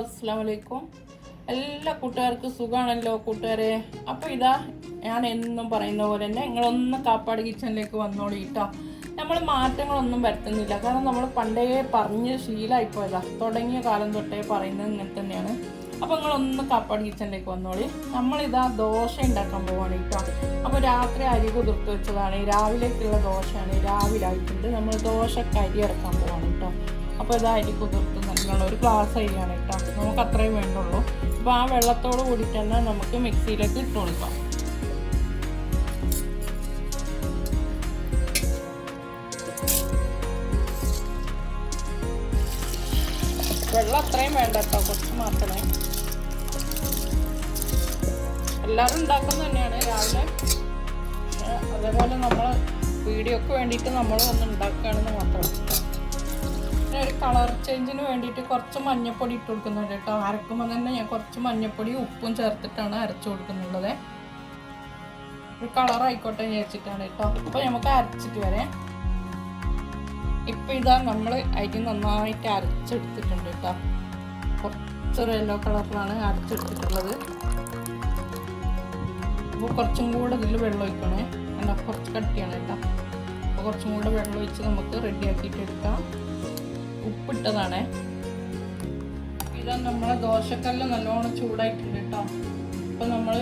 അസ്സാമലൈക്കും എല്ലാ കൂട്ടുകാർക്കും സുഖമാണല്ലോ കൂട്ടുകാരെ? അപ്പോൾ ഇതാ ഞാൻ എന്നും പറയുന്ന പോലെ തന്നെ നിങ്ങളൊന്ന് കാപ്പാട് കിച്ചണിലേക്ക് വന്നോളി കേട്ടോ നമ്മൾ മാറ്റങ്ങളൊന്നും വരുത്തുന്നില്ല. കാരണം നമ്മൾ പണ്ടേ പറഞ്ഞ് ശീലമായിപ്പോയതാ തുടങ്ങിയ കാലം തൊട്ടേ പറയുന്നത് ഇങ്ങനെ തന്നെയാണ്. അപ്പോൾ നിങ്ങളൊന്ന് കാപ്പാട് കിച്ചണിലേക്ക് വന്നോളി. നമ്മളിതാ ദോശ ഉണ്ടാക്കാൻ പോവാണ് കേട്ടോ അപ്പോൾ രാത്രി അരി കുതിർത്ത് വെച്ചതാണ്. രാവിലേക്കുള്ള ദോശയാണ്. രാവിലെ ആയിട്ടുണ്ട്. നമ്മൾ ദോശ കരി ഇറക്കാൻ പോവാണ് കേട്ടോ അപ്പോൾ ഇതാ അരി കുതിർത്ത് നല്ലോണം ഒരു ഗ്ലാസ് അരിയാണ് കേട്ടോ. നമുക്ക് അത്രയും വേണ്ടുള്ളൂ. അപ്പോൾ ആ വെള്ളത്തോട് കൂടി തന്നെ നമുക്ക് മിക്സിയിലേക്ക് ഇട്ട് കൊടുക്കാം. വെള്ളം അത്രയും വേണ്ട കേട്ടോ കുറച്ച് മാത്രമേ. എല്ലാവരും ഉണ്ടാക്കുന്നത് തന്നെയാണ് രാവിലെ. അതേപോലെ നമ്മൾ വീഡിയോക്ക് വേണ്ടിയിട്ട് നമ്മൾ ഒന്ന് ഉണ്ടാക്കുകയാണെന്ന് മാത്രം. പിന്നെ ഒരു കളർ ചേഞ്ചിന് വേണ്ടിയിട്ട് കുറച്ച് മഞ്ഞപ്പൊടി ഇട്ട് കൊടുക്കുന്നുണ്ട് കേട്ടോ. അരക്കുമ്പോൾ തന്നെ ഞാൻ കുറച്ച് മഞ്ഞപ്പൊടി ഉപ്പും ചേർത്തിട്ടാണ് അരച്ചു കൊടുക്കുന്നുള്ളത്. ഒരു കളർ ആയിക്കോട്ടെ എന്ന് വിചാരിച്ചിട്ടാണ് കേട്ടോ. അപ്പോൾ നമുക്ക് അരച്ചിട്ട് വരാം. ഇപ്പം ഇതാ നമ്മൾ അരി നന്നായിട്ട് അരച്ചെടുത്തിട്ടുണ്ട് കേട്ടോ. കുറച്ചൊരു യെല്ലോ കളറിലാണ് അരച്ചെടുത്തിട്ടുള്ളത്. അപ്പോൾ കുറച്ചും കൂടെ ഇതിൽ വെള്ളം ഒഴിക്കണേ. എന്താ കുറച്ച് കട്ടിയാണ് കേട്ടോ. അപ്പോൾ കുറച്ചും കൂടെ വെള്ളം ഒഴിച്ച് നമുക്ക് റെഡി ആക്കിയിട്ട് എടുക്കാം. ഉപ്പിട്ടതാണേ. ഇതാ നമ്മളെ ദോശക്കല്ല് നല്ലോണം ചൂടായിട്ടുണ്ട് കേട്ടോ അപ്പോൾ നമ്മൾ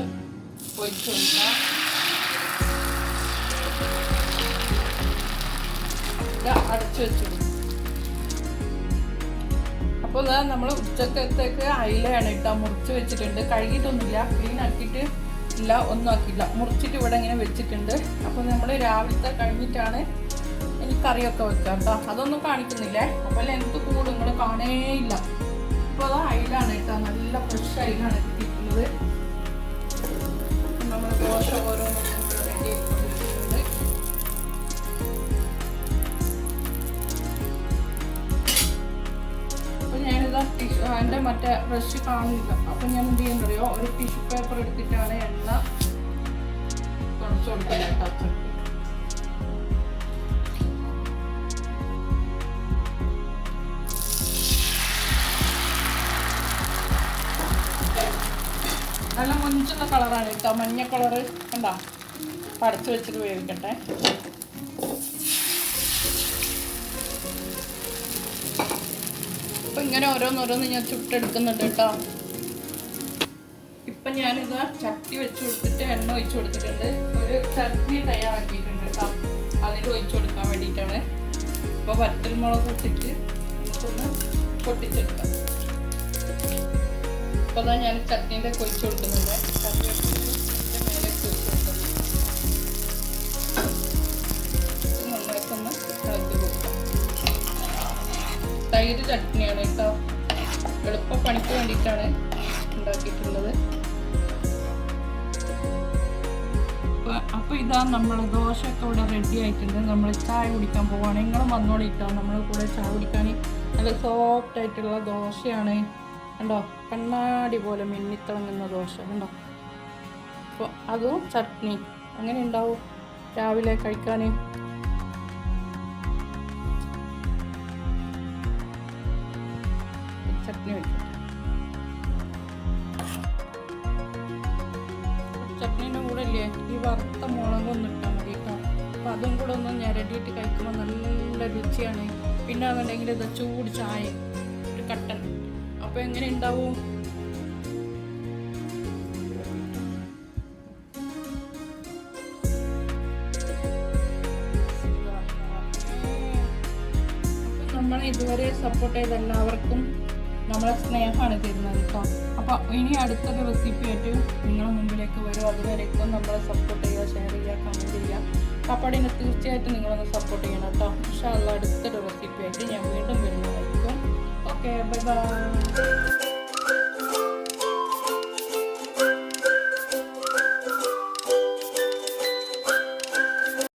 ഒഴിച്ചു കൊടുക്കാം. അടച്ചു വെച്ചു അപ്പോൾ ഇതാ നമ്മൾ ഉച്ചക്കത്തേക്ക് അയിലയാണ് ഇട്ടാ മുറിച്ച് വെച്ചിട്ടുണ്ട്. കഴുകിയിട്ടൊന്നുമില്ല. ക്ലീൻ ആക്കിയിട്ട് ഇല്ല ഒന്നും ആക്കിയില്ല മുറിച്ചിട്ട് ഇവിടെ ഇങ്ങനെ വെച്ചിട്ടുണ്ട്. അപ്പോൾ നമ്മൾ രാവിലത്തെ കഴിഞ്ഞിട്ടാണ് കറിയൊക്കെ വെക്കാം കേട്ടോ അതൊന്നും കാണിക്കുന്നില്ലേ? അപ്പോൾ ലെങ്ത് കൂടും. നിങ്ങൾ കാണേയില്ല ഇപ്പോൾ അത് അയിലാണ് കേട്ടോ. നല്ല ഫ്രഷ് അയിലാണ് കിട്ടിയിട്ടുള്ളത് നമ്മൾ ദോശ അപ്പോൾ ഞാനിതാ എന്റെ മറ്റേ ബ്രഷ് കാണില്ല. അപ്പോൾ ഞാൻ എന്ത് ചെയ്യുന്നറിയോ? ഒരു ടിഷ്യൂ പേപ്പർ എടുത്തിട്ടാണ് എണ്ണ കുറച്ച് കൊടുക്കുന്നത് ടച്ച് നല്ല മുഞ്ചുന്ന കളറാണ് കേട്ടോ. മഞ്ഞ കളറ് കണ്ടോ? പടച്ചു വെച്ചിട്ട് വേവിക്കട്ടെ. അപ്പൊ ഇങ്ങനെ ഓരോന്നോരോന്ന് ഞാൻ ചുട്ടെടുക്കുന്നുണ്ട് കേട്ടോ. ഇപ്പൊ ഞാനിത് ചട്ടി വെച്ച് കൊടുത്തിട്ട് എണ്ണ ഒഴിച്ചു കൊടുത്തിട്ടുണ്ട്. ഒരു ചട്നി തയ്യാറാക്കിയിട്ടുണ്ട് കേട്ടോ. അതിൽ ഒഴിച്ചു കൊടുക്കാൻ വേണ്ടിയിട്ടാണ്. ഇപ്പൊ വറ്റൽമുളക് ഇട്ടിട്ട് നമുക്കൊന്ന് പൊട്ടിച്ചെടുക്കാം. അതാ ഞാൻ ചട്നീന്റെ കൊഴിച്ചു കൊടുക്കുന്നുണ്ട്. തൈര് ചട്നിയാണ് കേട്ടോ. എളുപ്പ പണിക്ക് വേണ്ടിയിട്ടാണ് ഉണ്ടാക്കിയിട്ടുള്ളത്. അപ്പൊ- അപ്പൊ ഇതാ നമ്മൾ ദോശയൊക്കെ ഇവിടെ റെഡി ആയിട്ടുണ്ട്. നമ്മൾ ചായ കുടിക്കാൻ പോവാണ്. നിങ്ങളും വന്നോളിട്ടോ. നമ്മൾ കൂടെ ചായ കുടിക്കാൻ നല്ല സോഫ്റ്റ് ആയിട്ടുള്ള ദോശയാണ്. കണ്ടോ? കണ്ണാടി പോലെ മിന്നിത്തിളങ്ങുന്ന ദോശ കണ്ടോ? അപ്പോൾ അതും ചട്നി. അങ്ങനെ ഉണ്ടാവും? രാവിലെ കഴിക്കാൻ ചട്നി വെക്കും. ചട്നീന്റെ കൂടെ ഇല്ലേ ഈ വറുത്ത മുളകൊന്നും ഇട്ടാൽ മതി കേട്ടോ. അപ്പം അതും കൂടെ ഒന്ന് ഞരടിയിട്ട് കഴിക്കുമ്പോൾ നല്ല രുചിയാണ്. പിന്നെ അതുണ്ടെങ്കിൽ ഇത് ചൂട് ചായ ഒരു കട്ടൻ. അപ്പോൾ എങ്ങനെ ഉണ്ടാവും? ഇതുവരെ സപ്പോർട്ട് ചെയ്ത എല്ലാവർക്കും നമ്മളെ സ്നേഹമാണ് തരുന്നത് കേട്ടോ അപ്പോൾ ഇനി അടുത്ത റെസിപ്പി ആയിട്ട് നിങ്ങളുടെ മുമ്പിലേക്ക് വരും. അതുവരേക്കും നമ്മളെ സപ്പോർട്ട് ചെയ്യുക ഷെയർ ചെയ്യുക കമന്റ് ചെയ്യുക. കപ്പാടിനെ തീർച്ചയായിട്ടും നിങ്ങളൊന്ന് സപ്പോർട്ട് ചെയ്യണം കേട്ടോ പക്ഷേ അടുത്തൊരു റെസിപ്പി ആയിട്ട് ഞാൻ വീണ്ടും വരുന്നതായിരിക്കും. โอเคบ๊ายบาย